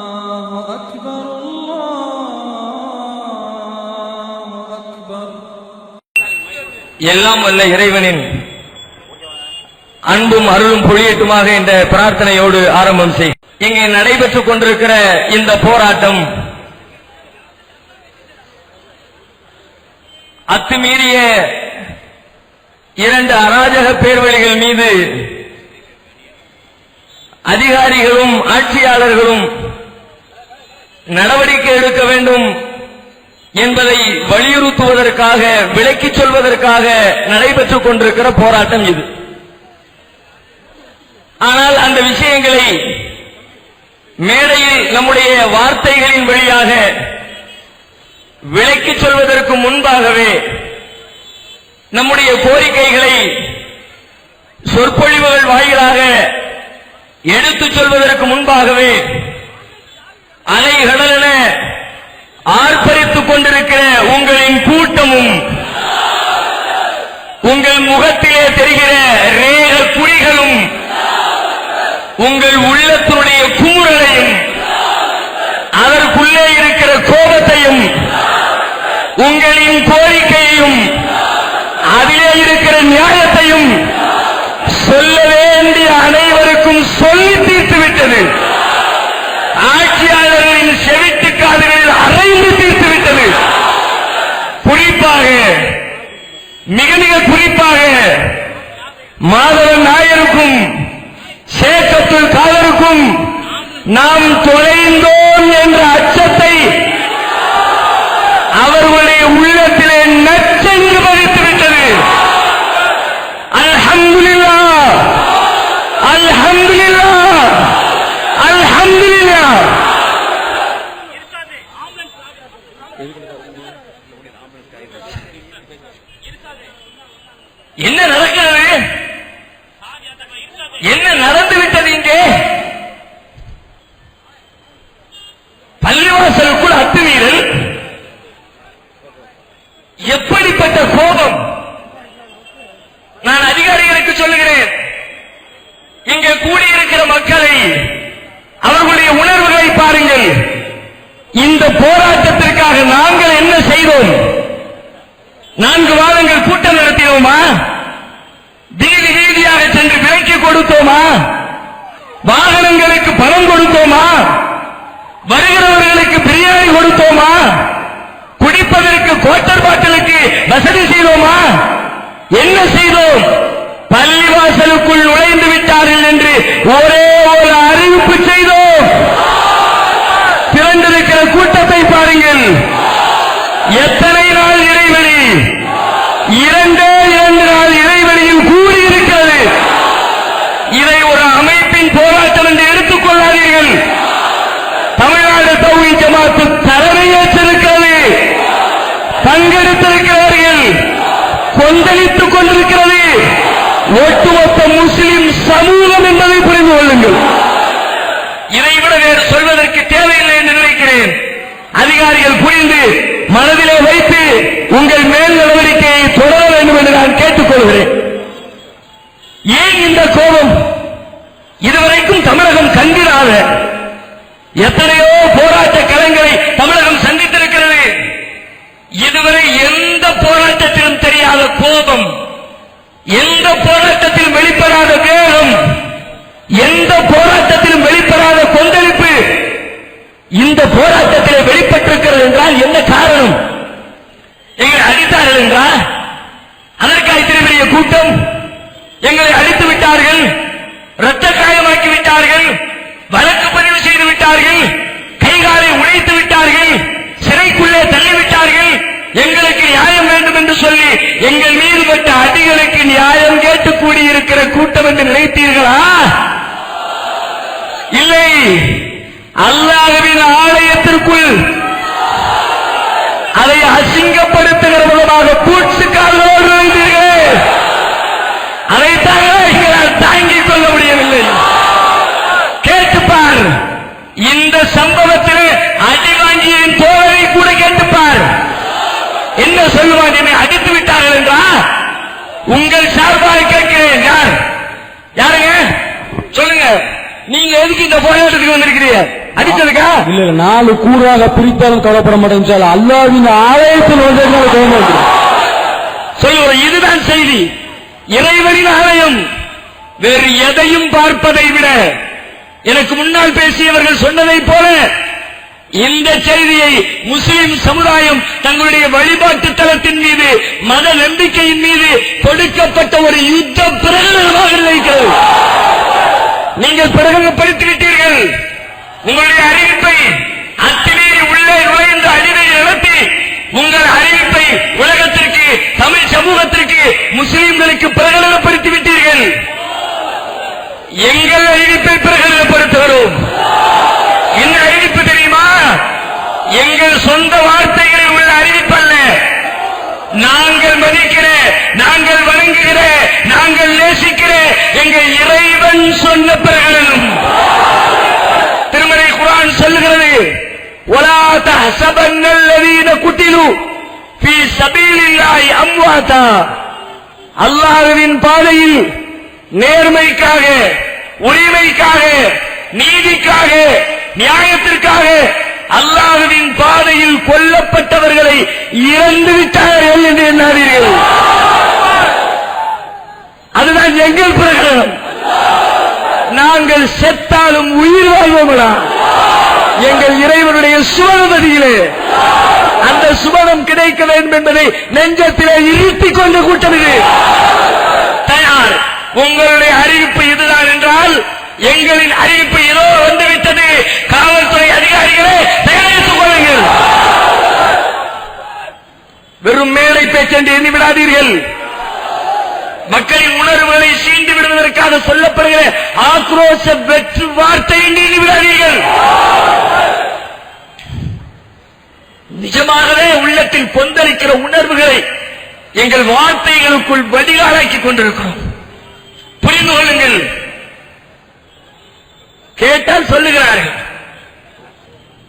الله أكبر الله أكبر எல்லாம் வல்ல இறைவனின் அன்பும் அருளும் பொழியட்டுமாக என்ற பிரார்த்தனையோடு ஆரம்பம் செய் இங்கே நடைபெற்றுக் கொண்டிருக்கிற இந்த போராட்டம் அத்துமீறிய இரண்டு அராஜக பேர்வழிகள் மீது அதிகாரிகளும் ஆட்சியாளர்களும் நடவடிக்கை எடுக்க வேண்டும் என்பதை வலியுறுத்துவதற்காக விளக்கிச் சொல்வதற்காக நடைபெற்றுக் கொண்டிருக்கிற போராட்டம் இது. ஆனால் அந்த விஷயங்களை மேடையில் நம்முடைய வார்த்தைகளின் வழியாக விளக்கிச் சொல்வதற்கு முன்பாகவே நம்முடைய கோரிக்கைகளை சொற்பொழிவுகள் வாயிலாக எடுத்துச் சொல்வதற்கு முன்பாகவே அலைகடலென ஆர்ப்பரித்துக் கொண்டிருக்கிற உங்களின் கூட்டமும் உங்கள் முகத்திலே தெரிகிற ரேக குழிகளும் உங்கள் உள்ளத்தினுடைய குமுறலையும் அதற்குள்ளே இருக்கிற கோபத்தையும் உங்களின் கோரிக்கையையும் இருக்கிற நியாயத்தையும் சொல்ல வேண்டிய அனைவருக்கும் சொல்லி தீர்த்து விட்டது. ஆட்சியாளர்களின் செவிட்டு காதுகளில் அரைந்து தீர்த்து விட்டது. குறிப்பாக மிக மிக குறிப்பாக மாதவன் நாயருக்கும் சேக்கத்துள் காதருக்கும் நாம் தொலைந்தோம் என்ற என்ன நடக்கிறது? என்ன நடந்து விட்டது இங்கே? பள்ளிவாசலுக்குள் அத்துமீறல். எப்படிப்பட்ட கோபம்? நான் அதிகாரிகளுக்கு சொல்லுகிறேன். இங்கே கூடியிருக்கிற மக்களை அவர்களுடைய உணர்வுகளை பாருங்கள். இந்த போராட்டத்திற்காக நாங்கள் என்ன செய்தோம்? நான்கு வாரங்கள் கூட்டம் நடத்தினோமா? வீதி வீதியாக சென்று விலைக்கு கொடுத்தோமா? வாகனங்களுக்கு பணம் கொடுத்தோமா? வருகிறவர்களுக்கு பிரியாணி கொடுத்தோமா? குடிப்பதற்கு கோட்டர் பாட்டிலுக்கு வசதி செய்தோமா? என்ன செய்தோம்? பள்ளிவாசலுக்குள் நுழைந்து விட்டார்கள் என்று ஒரே ஒரு அறிவிப்பு செய்தோம் திரண்டிருக்கிற கூட்டத்தை பாருங்கள் எத்தனை நாள் இடைவெளி இரண்டே இரண்டு நாள் இடைவெளியில் கூடியிருக்கிறது இதை ஒரு அமைப்பின் போராட்டம் என்று எடுத்துக் கொள்ளாதீர்கள் தமிழ்நாடு பார்த்து தலைமை ஏற்றிருக்கிறது பங்கெடுத்திருக்கிறார்கள். கொந்தளித்துக் கொண்டிருக்கிறது. ஒட்டுமொத்த முஸ்லிம் சமூகம் என்பதை புரிந்து கொள்ளுங்கள். இதைவிட வேறு சொல்வதற்கு தேவையில்லை என்று நினைக்கிறேன். அதிகாரிகள் புரிந்து மனதிலே வைத்து உங்கள் மேல் நடவடிக்கையை தொடர வேண்டும் என்று நான் கேட்டுக்கொள்கிறேன். ஏன் இந்த கோபம்? இதுவரைக்கும் தமிழகம் கண்டிராத எத்தனையோ போராட்ட களங்களை தமிழகம் சந்தித்திருக்கிறது. இதுவரை எந்த போராட்டத்திலும் தெரியாத கோபம் எந்த போராட்டத்திலும் வெளிப்படாத வேகம் எந்த போராட்டத்திலும் வெளிப்படாத கொந்தளிப்பு இந்த போராட்டத்திலே வெளிப்பட்டிருக்கிறது என்றால் என்ன காரணம்? எங்களை அடித்தார்கள் என்றால் அதற்காக இத்தனை கூட்டம்? எங்களை அடித்து விட்டார்கள் இரத்த காயமாக்கி விட்டார்கள் வழக்கு பதிவு செய்து விட்டார்கள் எங்களுக்கு நியாயம் வேண்டும் என்று சொல்லி எங்கள் மீது பட்ட அடிகளுக்கு நியாயம் கேட்டு கூடியிருக்கிற கூட்டம் என்று நினைத்தீர்களா? இல்லை. அல்லாஹவின் ஆலயத்திற்குள் அதை அசிங்கப்படுத்துகிற விதமாக பூச்சுக்காரர்களோடு இருந்தீர்கள். அதைத்தான் எங்களால் தாங்கிக் கொள்ள முடியவில்லை. கேட்டுப்பார். இந்த சம்பவம் அடி வாங்கியின் தோழரை கூட கேட்டுப்பார் என்ன சொல்லுவான் என்னை அடித்து விட்டார்கள் என்றா உங்கள் சார்பாக கேட்கிறேன். யார்? நீங்க எதுக்கு இந்த போராட்டத்துக்கு வந்திருக்கிறீங்க? அடிச்சதுக்கா? இல்ல இல்ல, நாலு கூறாக பிரித்தாலும் கவலைப்பட மாட்டேன் அல்லாவின் ஆலயத்தில் வந்ததுனால கோபம் சொல்லுவோம் இதுதான் செய்தி. இறைவனின் ஆலயம். வேறு எதையும் பார்ப்பதை விட எனக்கு முன்னால் பேசியவர்கள் சொன்னதைப் போல இந்த செய்தியை முஸ்லிம் சமுதாயம் தங்களுடைய வழிபாட்டு தளத்தின் மீது மத நம்பிக்கையின் மீது கொடுக்கப்பட்ட ஒரு யுத்த பிரகடனமாக நினைக்கிறது. நீங்கள் பிரகடனப்படுத்திவிட்டீர்கள். உங்களுடைய அறிவிப்பை அத்துமீறி உள்ளே நுழைந்த அழிவை நடத்தி உங்கள் அறிவிப்பை உலகத்திற்கு தமிழ் சமூகத்திற்கு முஸ்லிம்களுக்கு பிரகடனப்படுத்தி விட்டீர்கள் எங்கள் அறிவிப்பை பிரகடனப்படுத்துகிறோம் என்ன அறிவிப்பு தெரியுமா எங்கள் சொந்த வார்த்தைகளில் உள்ள அறிவிப்பல்ல. நாங்கள் மதிக்கிற நாங்கள் வணங்குகிற நாங்கள் நேசிக்கிற எங்கள் இறைவன் சொன்ன பிரகடனம். திருமலை குரான் சொல்லுகிறது ஒலா தசபன்னல்லவீன குட்டிலு பி சபீலில்லாய் அம்வாதா அல்லாஹுவின் பாதையில் நேர்மைக்காக உரிமைக்காக நீதிக்காக நியாயத்திற்காக அல்லாஹுவின் பாதையில் கொல்லப்பட்டவர்களை இறந்து விட்டார்கள் என்று எண்ணாதீர்கள். அதுதான் எங்கள் பிரகடனம். நாங்கள் செத்தாலும் உயிர் வாழ்வோமடா. எங்கள் இறைவனுடைய சுவனதியிலே அந்த சுவனம் கிடைக்க வேண்டும் என்பதை நெஞ்சத்திலே இருத்திக் கொண்டு கூட்டம் இது. தயார் உங்களுடைய அறிவிப்பு இதுதான் என்றால் எங்களின் அறிவிப்பு ஏதோ வந்துவிட்டது. காவல் அதிகாரிகளே தயாரித்துக் கொள்ளுங்கள் வெறும் மேலை பேச்சென்று எண்ணி விடாதீர்கள். மக்களின் உணர்வுகளை சீண்டு விடுவதற்காக சொல்லப்படுகிற ஆக்ரோஷ வெற்று வார்த்தை என்று எண்ணி விடாதீர்கள். நிஜமாகவே உள்ளத்தில் கொந்தளிக்கிற உணர்வுகளை எங்கள் வார்த்தைகளுக்குள் வடிகாலாக்கிக் கொண்டிருக்கிறோம். புரிந்து கொள்ளுங்கள். கேட்டால் சொல்லுகிறார்கள்.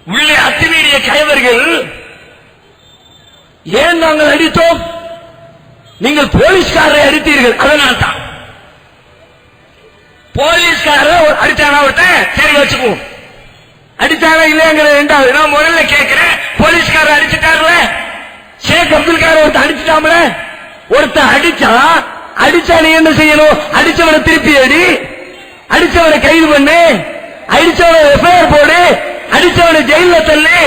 உள்ளே அத்துமீறிய கைவர்கள் ஏன் நாங்கள் அடித்தோம்? நீங்கள் போலீஸ்காரரை அடித்தீர்கள் அதனால் தான் போலீஸ்காரர் அடித்தானா அடிச்சானா ஒருத்தன்? சரி வச்சுக்குவோம். அடிச்சானா இல்லைங்கிற ரெண்டாவது நான் முதல்ல கேட்கிறேன் போலீஸ்காரர் அடிச்சுட்டாருல? ஷேக் அப்துல் கார் ஒருத்தன் அடிச்சுட்டாமல ஒருத்தன் அடிச்சா அடிச்சா நீ என்ன செய்யணும்? அடிச்சவனை திருப்பி அடி. அடிச்சவனை கைது பண்ணு. அடிச்சவனை எஃப்ஐஆர் போடு. அடிச்சவனை ஜெயில தள்ளு.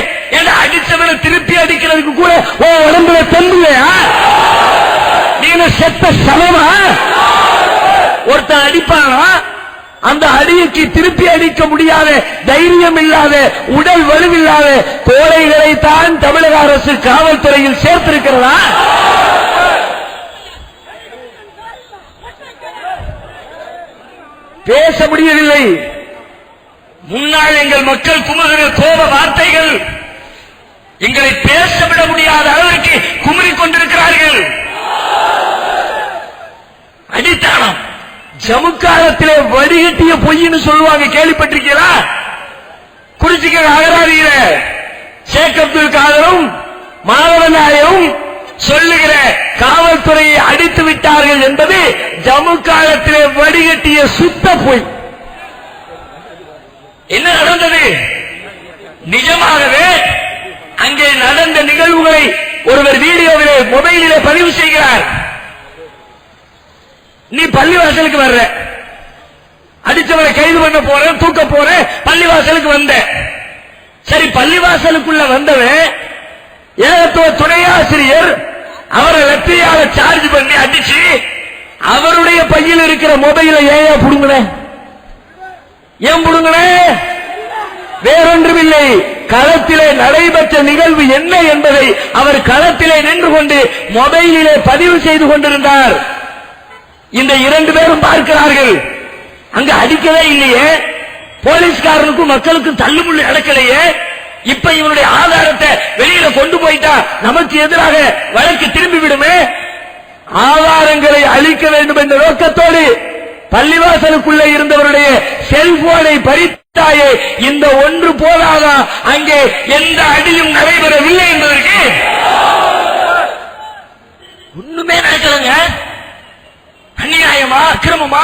திருப்பி கூட உன் உடம்புல தம்பியா நீ செத்த சமமா ஒருத்தன் அடிப்பானா? அந்த அடியுக்கு திருப்பி அடிக்க முடியாத தைரியம் இல்லாத உடல் வலுவில்லாத கோழைகளை தான் தமிழக அரசு காவல்துறையில் சேர்த்திருக்கிறதா? பேச முடியவில்லை. முன்னால் எங்கள் மக்கள் குமுகிற கோப வார்த்தைகள் எங்களை பேசவிட முடியாத அளவிற்கு குமரி கொண்டிருக்கிறார்கள். அடித்தானம் ஜமுக்காலத்திலே வடிகட்டிய பொய்ன்னு சொல்லுவாங்க கேள்விப்பட்டிருக்கீங்களா? குறிச்சிக்க அகராதியில ஷேக் அப்துல் காதரும் மாதவநாயகம் சொல்லுகிற காவல்துறையை அடித்து விட்டார்கள் என்பது ஜம்மு காலத்திலே வடிகட்டிய சுத்த பொய். என்ன நடந்தது? நிஜமாகவே அங்கே நடந்த நிகழ்வுகளை ஒருவர் வீடியோவிலே மொபைலிலே பதிவு செய்கிறார். நீ பள்ளிவாசலுக்கு வர்ற. அடிச்சவரை கைது பண்ண போற தூக்க போற பள்ளிவாசலுக்கு வந்த சரி பள்ளிவாசலுக்குள்ள வந்தவன் ஏகத்துவ துணை ஆசிரியர் அவரை லத்தியால சார்ஜ் பண்ணி அடிச்சு அவருடைய பையில் இருக்கிற மொபைலை ஏன் புடுங்கின? ஏன் புடுங்கின? வேறொன்றுமில்லை. களத்திலே நடைபெற்ற நிகழ்வு என்ன என்பதை அவர் களத்திலே நின்று கொண்டு மொபைலிலே பதிவு செய்து கொண்டிருந்தார். இந்த இரண்டு பேரும் பார்க்கிறார்கள். அங்க அடிக்கவே இல்லையே. போலீஸ்காரனுக்கும் மக்களுக்கும் தள்ளுமுள்ளு நடக்கலையே. இப்ப இவனுடைய ஆதாரத்தை வெளியில கொண்டு போயிட்டா நமக்கு எதிராக வழக்கு திரும்பி விடுமே? ஆதாரங்களை அழிக்க வேண்டும் என்ற நோக்கத்தோடு பள்ளிவாசலுக்குள்ளே இருந்தவருடைய செல்போனை பறித்தாயே இந்த ஒன்று போதாதா? அங்கே எந்த அடியும் நடைபெறவில்லை என்பதற்கு ஒண்ணுமே நடக்கலங்க. அநியாயமா? அக்கிரமமா?